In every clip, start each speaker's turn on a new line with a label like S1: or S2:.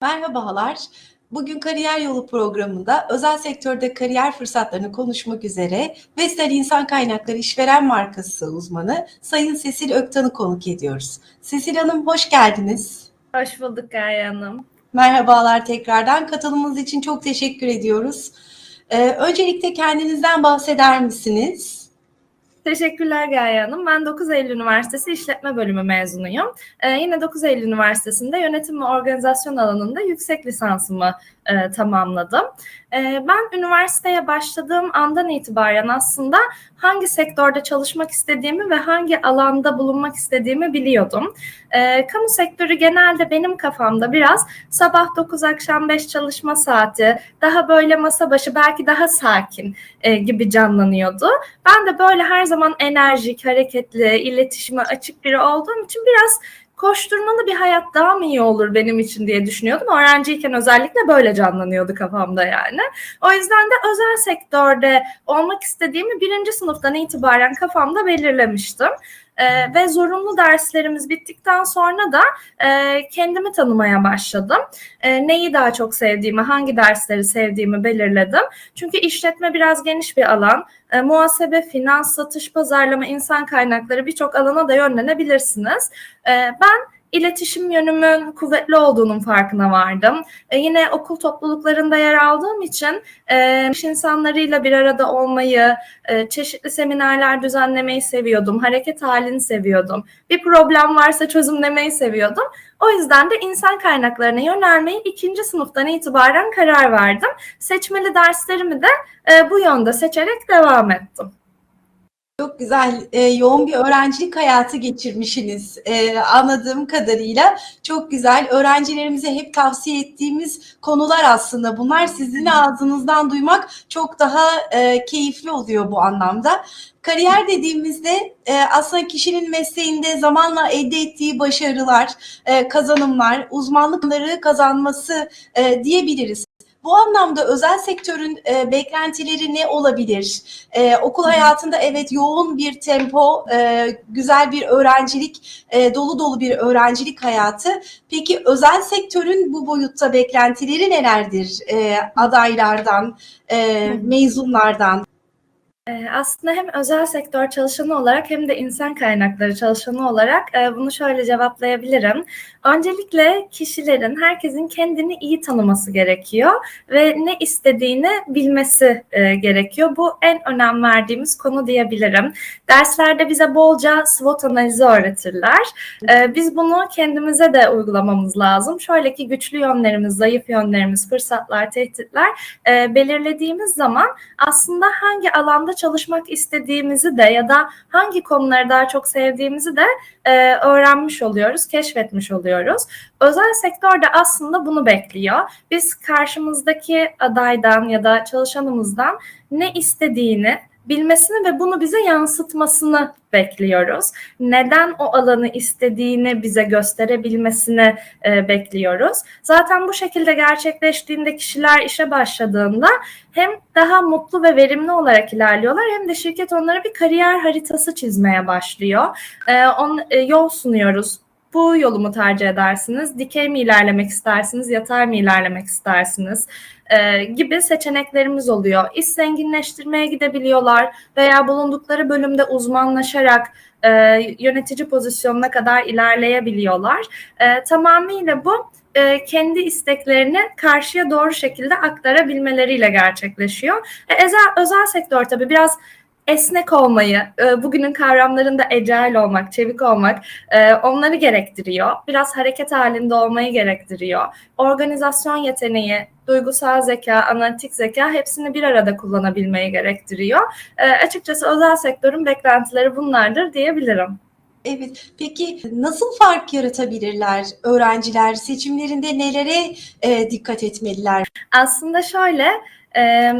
S1: Merhabalar. Bugün Kariyer Yolu programında özel sektörde kariyer fırsatlarını konuşmak üzere Vestel İnsan Kaynakları İşveren Markası uzmanı Sayın Sesil Öktan'ı konuk ediyoruz. Sesil Hanım hoş geldiniz.
S2: Hoş bulduk Gaye Hanım.
S1: Merhabalar tekrardan. Katılımınız için çok teşekkür ediyoruz. Ee, öncelikle kendinizden bahseder misiniz?
S2: Teşekkürler Gaye Hanım. Ben 9 Eylül Üniversitesi İşletme Bölümü mezunuyum. Ee, yine 9 Eylül Üniversitesi'nde yönetim ve organizasyon alanında yüksek lisansımı e, tamamladım. E, ben üniversiteye başladığım andan itibaren aslında hangi sektörde çalışmak istediğimi ve hangi alanda bulunmak istediğimi biliyordum. E, kamu sektörü genelde benim kafamda biraz sabah 9 akşam 5 çalışma saati, daha böyle masa başı belki daha sakin e, gibi canlanıyordu. Ben de böyle her zaman enerjik, hareketli, iletişime açık biri olduğum için biraz koşturmalı bir hayat daha mı iyi olur benim için diye düşünüyordum. Öğrenciyken özellikle böyle canlanıyordu kafamda yani. O yüzden de özel sektörde olmak istediğimi birinci sınıftan itibaren kafamda belirlemiştim. E, ve zorunlu derslerimiz bittikten sonra da e, kendimi tanımaya başladım. E, neyi daha çok sevdiğimi, hangi dersleri sevdiğimi belirledim. Çünkü işletme biraz geniş bir alan. E, muhasebe, finans, satış, pazarlama, insan kaynakları birçok alana da yönlenebilirsiniz. E, ben iletişim yönümün kuvvetli olduğunun farkına vardım. E, yine okul topluluklarında yer aldığım için e, iş insanlarıyla bir arada olmayı, e, çeşitli seminerler düzenlemeyi seviyordum. Hareket halini seviyordum. Bir problem varsa çözümlemeyi seviyordum. O yüzden de insan kaynaklarına yönelmeyi ikinci sınıftan itibaren karar verdim. Seçmeli derslerimi de e, bu yönde seçerek devam ettim.
S1: Çok güzel, e, yoğun bir öğrencilik hayatı geçirmişsiniz e, anladığım kadarıyla. Çok güzel. Öğrencilerimize hep tavsiye ettiğimiz konular aslında bunlar. Sizin ağzınızdan duymak çok daha e, keyifli oluyor bu anlamda. Kariyer dediğimizde e, aslında kişinin mesleğinde zamanla elde ettiği başarılar, e, kazanımlar, uzmanlıkları kazanması e, diyebiliriz. Bu anlamda özel sektörün e, beklentileri ne olabilir? E, okul hayatında evet yoğun bir tempo, e, güzel bir öğrencilik, e, dolu dolu bir öğrencilik hayatı. Peki özel sektörün bu boyutta beklentileri nelerdir e, adaylardan, e, mezunlardan?
S2: Ee, aslında hem özel sektör çalışanı olarak hem de insan kaynakları çalışanı olarak e, bunu şöyle cevaplayabilirim. Öncelikle kişilerin, herkesin kendini iyi tanıması gerekiyor ve ne istediğini bilmesi e, gerekiyor. Bu en önem verdiğimiz konu diyebilirim. Derslerde bize bolca SWOT analizi öğretirler. E, biz bunu kendimize de uygulamamız lazım. Şöyle ki güçlü yönlerimiz, zayıf yönlerimiz, fırsatlar, tehditler belirlediğimiz zaman aslında hangi alanda alanda çalışmak istediğimizi de ya da hangi konuları daha çok sevdiğimizi de e, öğrenmiş oluyoruz, keşfetmiş oluyoruz. Özel sektör de aslında bunu bekliyor. Biz karşımızdaki adaydan ya da çalışanımızdan ne istediğini, bilmesini ve bunu bize yansıtmasını bekliyoruz. Neden o alanı istediğini bize gösterebilmesini e, bekliyoruz. Zaten bu şekilde gerçekleştiğinde kişiler işe başladığında hem daha mutlu ve verimli olarak ilerliyorlar hem de şirket onlara bir kariyer haritası çizmeye başlıyor. E, on, e, yol sunuyoruz bu yolumu tercih edersiniz? Dikey mi ilerlemek istersiniz? Yatay mı ilerlemek istersiniz? Ee, gibi seçeneklerimiz oluyor. İş zenginleştirmeye gidebiliyorlar veya bulundukları bölümde uzmanlaşarak e, yönetici pozisyonuna kadar ilerleyebiliyorlar. E, tamamıyla bu e, kendi isteklerini karşıya doğru şekilde aktarabilmeleriyle gerçekleşiyor. E, özel, özel sektör tabii biraz esnek olmayı, e, bugünün kavramlarında agile olmak, çevik olmak e, onları gerektiriyor. Biraz hareket halinde olmayı gerektiriyor. Organizasyon yeteneği, duygusal zeka, analitik zeka hepsini bir arada kullanabilmeyi gerektiriyor. E, açıkçası özel sektörün beklentileri bunlardır diyebilirim.
S1: Evet. Peki nasıl fark yaratabilirler öğrenciler? Seçimlerinde nelere e, dikkat etmeliler?
S2: Aslında şöyle... E,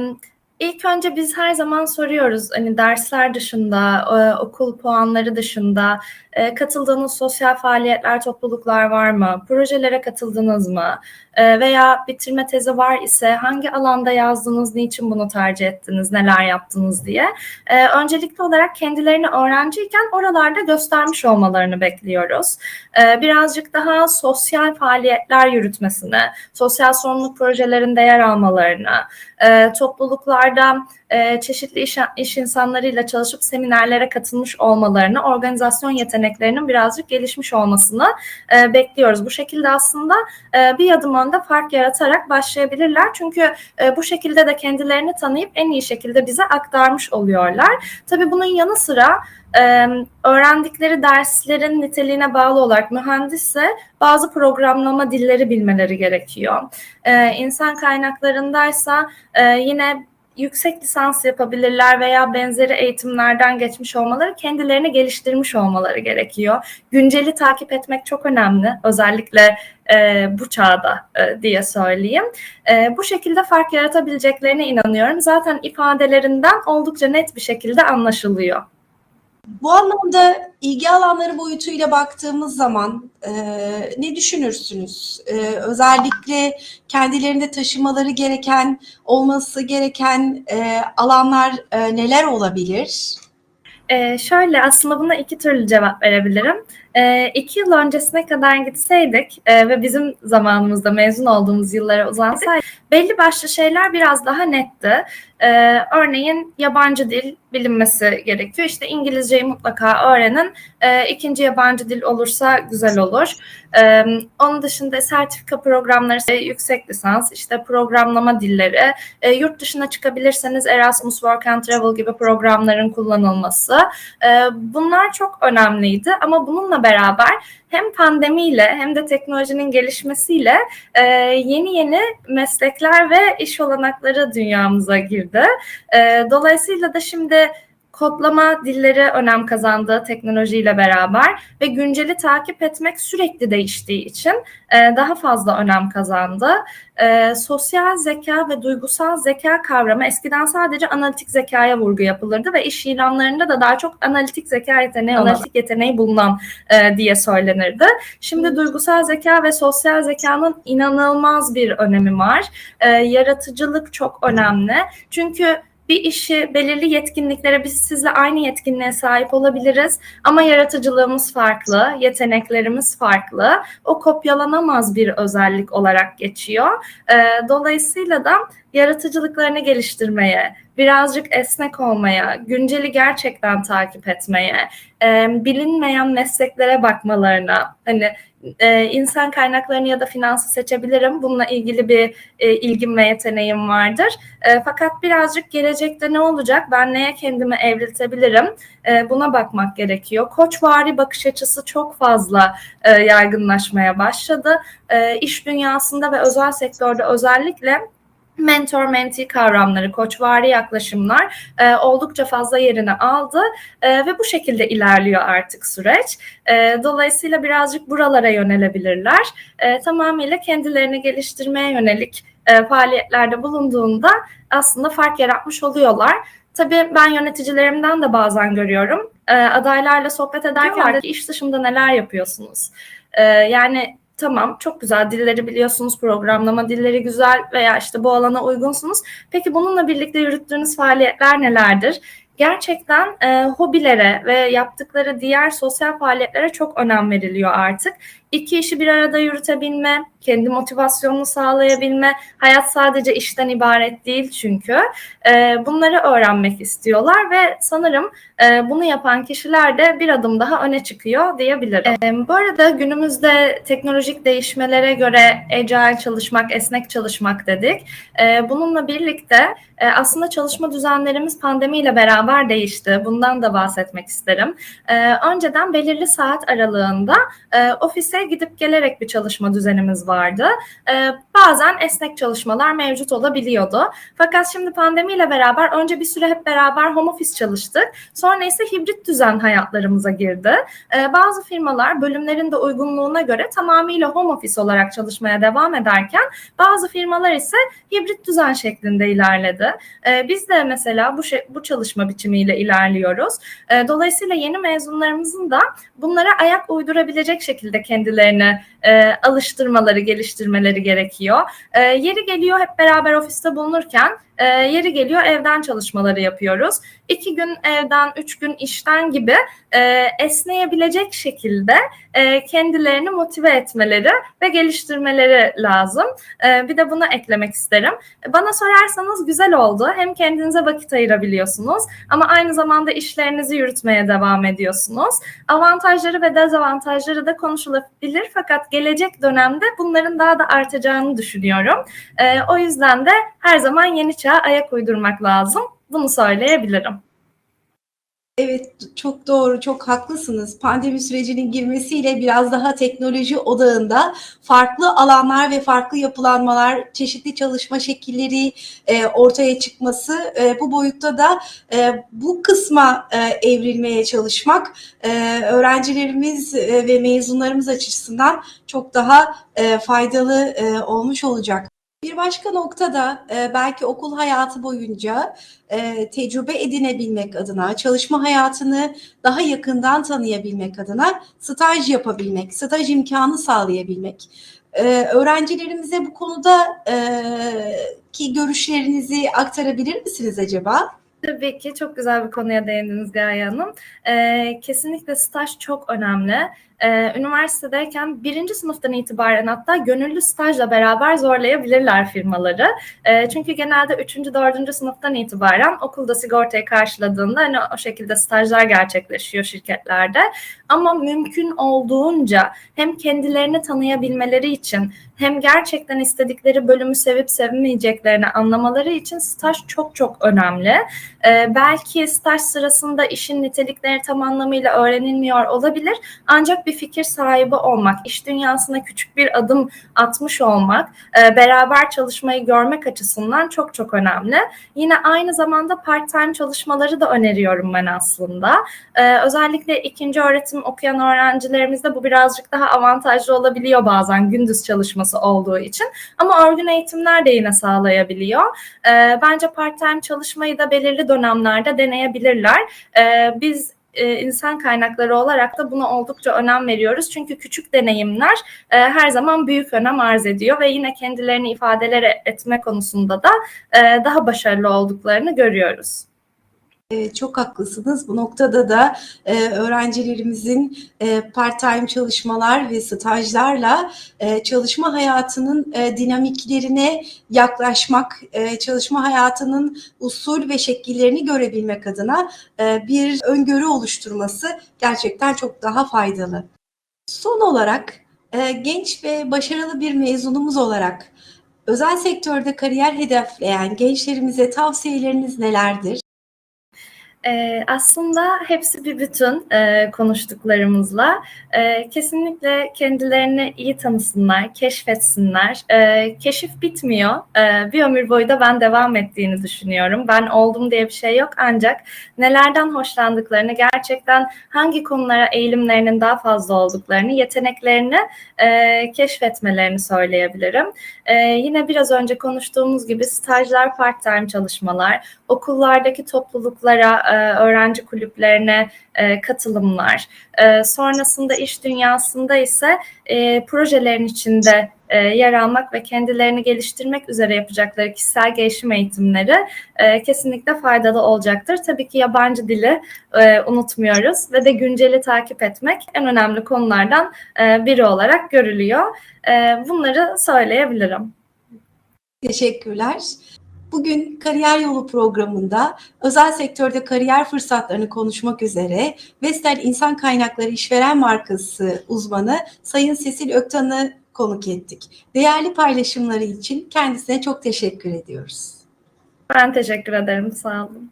S2: ilk önce biz her zaman soruyoruz hani dersler dışında, e, okul puanları dışında e, katıldığınız sosyal faaliyetler, topluluklar var mı? Projelere katıldınız mı? E, veya bitirme tezi var ise hangi alanda yazdınız, niçin bunu tercih ettiniz, neler yaptınız diye. E, öncelikli olarak kendilerini öğrenciyken oralarda göstermiş olmalarını bekliyoruz. E, birazcık daha sosyal faaliyetler yürütmesini, sosyal sorumluluk projelerinde yer almalarını, e, topluluklarda e, çeşitli iş, iş insanlarıyla çalışıp seminerlere katılmış olmalarını, organizasyon yeteneklerinin birazcık gelişmiş olmasını e, bekliyoruz. Bu şekilde aslında bir adım önde fark yaratarak başlayabilirler. Çünkü e, bu şekilde de kendilerini tanıyıp en iyi şekilde bize aktarmış oluyorlar. Tabii bunun yanı sıra e, öğrendikleri derslerin niteliğine bağlı olarak mühendisse bazı programlama dilleri bilmeleri gerekiyor. E, insan kaynaklarındaysa e, yine yüksek lisans yapabilirler veya benzeri eğitimlerden geçmiş olmaları, kendilerini geliştirmiş olmaları gerekiyor. Günceli takip etmek çok önemli, özellikle e, bu çağda e, diye söyleyeyim. E, bu şekilde fark yaratabileceklerine inanıyorum. Zaten ifadelerinden oldukça net bir şekilde anlaşılıyor.
S1: Bu anlamda ilgi alanları boyutuyla baktığımız zaman e, ne düşünürsünüz? E, özellikle kendilerinde taşımaları gereken, olması gereken e, alanlar e, neler olabilir?
S2: Ee, şöyle aslında buna iki türlü cevap verebilirim. Ee, iki yıl öncesine kadar gitseydik e, ve bizim zamanımızda mezun olduğumuz yıllara uzansaydı belli başlı şeyler biraz daha netti. Ee, örneğin yabancı dil bilinmesi gerekiyor. İşte İngilizceyi mutlaka öğrenin. Ee, ikinci yabancı dil olursa güzel olur. Ee, onun dışında sertifika programları, yüksek lisans, işte programlama dilleri, e, yurt dışına çıkabilirseniz Erasmus Work and Travel gibi programların kullanılması. E, bunlar çok önemliydi ama bununla beraber hem pandemiyle hem de teknolojinin gelişmesiyle e, yeni yeni meslekler ve iş olanakları dünyamıza girdi. E, dolayısıyla da şimdi kodlama dilleri önem kazandı teknolojiyle beraber ve günceli takip etmek sürekli değiştiği için e, daha fazla önem kazandı. E, sosyal zeka ve duygusal zeka kavramı eskiden sadece analitik zekaya vurgu yapılırdı ve iş ilanlarında da daha çok analitik zeka yeteneği, analitik yeteneği bulunan e, diye söylenirdi. Şimdi duygusal zeka ve sosyal zekanın inanılmaz bir önemi var. E, yaratıcılık çok önemli. Çünkü bir işi belirli yetkinliklere biz sizle aynı yetkinliğe sahip olabiliriz ama yaratıcılığımız farklı, yeteneklerimiz farklı. O kopyalanamaz bir özellik olarak geçiyor. E, dolayısıyla da yaratıcılıklarını geliştirmeye, birazcık esnek olmaya, günceli gerçekten takip etmeye, e, bilinmeyen mesleklere bakmalarına, hani e, insan kaynaklarını ya da finansı seçebilirim. Bununla ilgili bir e, ilgim ve yeteneğim vardır. E, fakat birazcık gelecekte ne olacak? Ben neye kendimi evriltebilirim? E, buna bakmak gerekiyor. Koçvari bakış açısı çok fazla e, yaygınlaşmaya başladı. E, iş dünyasında ve özel sektörde özellikle mentor mentee kavramları, koçvari yaklaşımlar e, oldukça fazla yerini aldı e, ve bu şekilde ilerliyor artık süreç. E, dolayısıyla birazcık buralara yönelebilirler. E, tamamıyla kendilerini geliştirmeye yönelik e, faaliyetlerde bulunduğunda aslında fark yaratmış oluyorlar. Tabii ben yöneticilerimden de bazen görüyorum. E, adaylarla sohbet ederken de iş dışında neler yapıyorsunuz? E, yani tamam çok güzel dilleri biliyorsunuz, programlama dilleri güzel veya işte bu alana uygunsunuz. Peki bununla birlikte yürüttüğünüz faaliyetler nelerdir? Gerçekten e, hobilere ve yaptıkları diğer sosyal faaliyetlere çok önem veriliyor artık. İki işi bir arada yürütebilme, kendi motivasyonunu sağlayabilme, hayat sadece işten ibaret değil çünkü. E, bunları öğrenmek istiyorlar ve sanırım e, bunu yapan kişiler de bir adım daha öne çıkıyor diyebilirim. E, bu arada günümüzde teknolojik değişmelere göre agile çalışmak, esnek çalışmak dedik. E, bununla birlikte e, aslında çalışma düzenlerimiz pandemiyle beraber değişti. Bundan da bahsetmek isterim. E, önceden belirli saat aralığında e, ofise ofise gidip gelerek bir çalışma düzenimiz vardı. Ee, bazen esnek çalışmalar mevcut olabiliyordu. Fakat şimdi pandemiyle beraber önce bir süre hep beraber home office çalıştık. Sonra ise hibrit düzen hayatlarımıza girdi. Ee, bazı firmalar bölümlerin de uygunluğuna göre tamamıyla home office olarak çalışmaya devam ederken bazı firmalar ise hibrit düzen şeklinde ilerledi. Ee, biz de mesela bu şey, bu çalışma biçimiyle ilerliyoruz. Ee, dolayısıyla yeni mezunlarımızın da bunlara ayak uydurabilecek şekilde kendilerini e, alıştırmaları, geliştirmeleri gerekiyor. E, yeri geliyor hep beraber ofiste bulunurken e, yeri geliyor evden çalışmaları yapıyoruz. İki gün evden, üç gün işten gibi e, esneyebilecek şekilde e, kendilerini motive etmeleri ve geliştirmeleri lazım. E, bir de buna eklemek isterim. Bana sorarsanız güzel oldu. Hem kendinize vakit ayırabiliyorsunuz ama aynı zamanda işlerinizi yürütmeye devam ediyorsunuz. Avantajları ve dezavantajları da konuşulabilir fakat gelecek dönemde bunların daha da artacağını düşünüyorum. E, o yüzden de her zaman yeni çağa ayak uydurmak lazım. Bunu söyleyebilirim.
S1: Evet, çok doğru, çok haklısınız. Pandemi sürecinin girmesiyle biraz daha teknoloji odağında farklı alanlar ve farklı yapılanmalar, çeşitli çalışma şekilleri e, ortaya çıkması, e, bu boyutta da e, bu kısma e, evrilmeye çalışmak e, öğrencilerimiz e, ve mezunlarımız açısından çok daha e, faydalı e, olmuş olacak. Bir başka nokta da e, belki okul hayatı boyunca e, tecrübe edinebilmek adına, çalışma hayatını daha yakından tanıyabilmek adına staj yapabilmek, staj imkanı sağlayabilmek. E, öğrencilerimize bu konuda e, ki görüşlerinizi aktarabilir misiniz acaba?
S2: Tabii ki çok güzel bir konuya değindiniz Gaye Hanım. Ee, kesinlikle staj çok önemli. Ee, üniversitedeyken birinci sınıftan itibaren hatta gönüllü stajla beraber zorlayabilirler firmaları. Ee, çünkü genelde üçüncü, dördüncü sınıftan itibaren okulda sigortayı karşıladığında hani o şekilde stajlar gerçekleşiyor şirketlerde. Ama mümkün olduğunca hem kendilerini tanıyabilmeleri için hem gerçekten istedikleri bölümü sevip sevmeyeceklerini anlamaları için staj çok çok önemli. Ee, belki staj sırasında işin nitelikleri tam anlamıyla öğrenilmiyor olabilir. Ancak bir fikir sahibi olmak, iş dünyasına küçük bir adım atmış olmak, e, beraber çalışmayı görmek açısından çok çok önemli. Yine aynı zamanda part-time çalışmaları da öneriyorum ben aslında. Ee, özellikle ikinci öğretim okuyan öğrencilerimizde bu birazcık daha avantajlı olabiliyor bazen gündüz çalışması olduğu için. Ama örgün eğitimler de yine sağlayabiliyor. Ee, bence part-time çalışmayı da belirli dönemlerde deneyebilirler. Ee, biz e, insan kaynakları olarak da buna oldukça önem veriyoruz. Çünkü küçük deneyimler e, her zaman büyük önem arz ediyor ve yine kendilerini ifadeler etme konusunda da e, daha başarılı olduklarını görüyoruz.
S1: Evet, çok haklısınız. Bu noktada da e, öğrencilerimizin e, part-time çalışmalar ve stajlarla e, çalışma hayatının e, dinamiklerine yaklaşmak, e, çalışma hayatının usul ve şekillerini görebilmek adına e, bir öngörü oluşturması gerçekten çok daha faydalı. Son olarak e, genç ve başarılı bir mezunumuz olarak özel sektörde kariyer hedefleyen gençlerimize tavsiyeleriniz nelerdir?
S2: Ee, aslında hepsi bir bütün e, konuştuklarımızla. E, kesinlikle kendilerini iyi tanısınlar, keşfetsinler. E, keşif bitmiyor. E, bir ömür boyu da ben devam ettiğini düşünüyorum. Ben oldum diye bir şey yok ancak nelerden hoşlandıklarını, gerçekten hangi konulara eğilimlerinin daha fazla olduklarını, yeteneklerini e, keşfetmelerini söyleyebilirim. E, yine biraz önce konuştuğumuz gibi stajlar, part-time çalışmalar, okullardaki topluluklara, e, öğrenci kulüplerine e, katılımlar. E, sonrasında iş dünyasında ise projelerin içinde yer almak ve kendilerini geliştirmek üzere yapacakları kişisel gelişim eğitimleri kesinlikle faydalı olacaktır. Tabii ki yabancı dili unutmuyoruz ve de günceli takip etmek en önemli konulardan biri olarak görülüyor. Bunları söyleyebilirim.
S1: Teşekkürler. Bugün Kariyer Yolu programında özel sektörde kariyer fırsatlarını konuşmak üzere Vestel İnsan Kaynakları İşveren Markası uzmanı Sayın Sesil Öktan'ı konuk ettik. Değerli paylaşımları için kendisine çok teşekkür ediyoruz.
S2: Ben teşekkür ederim. Sağ olun.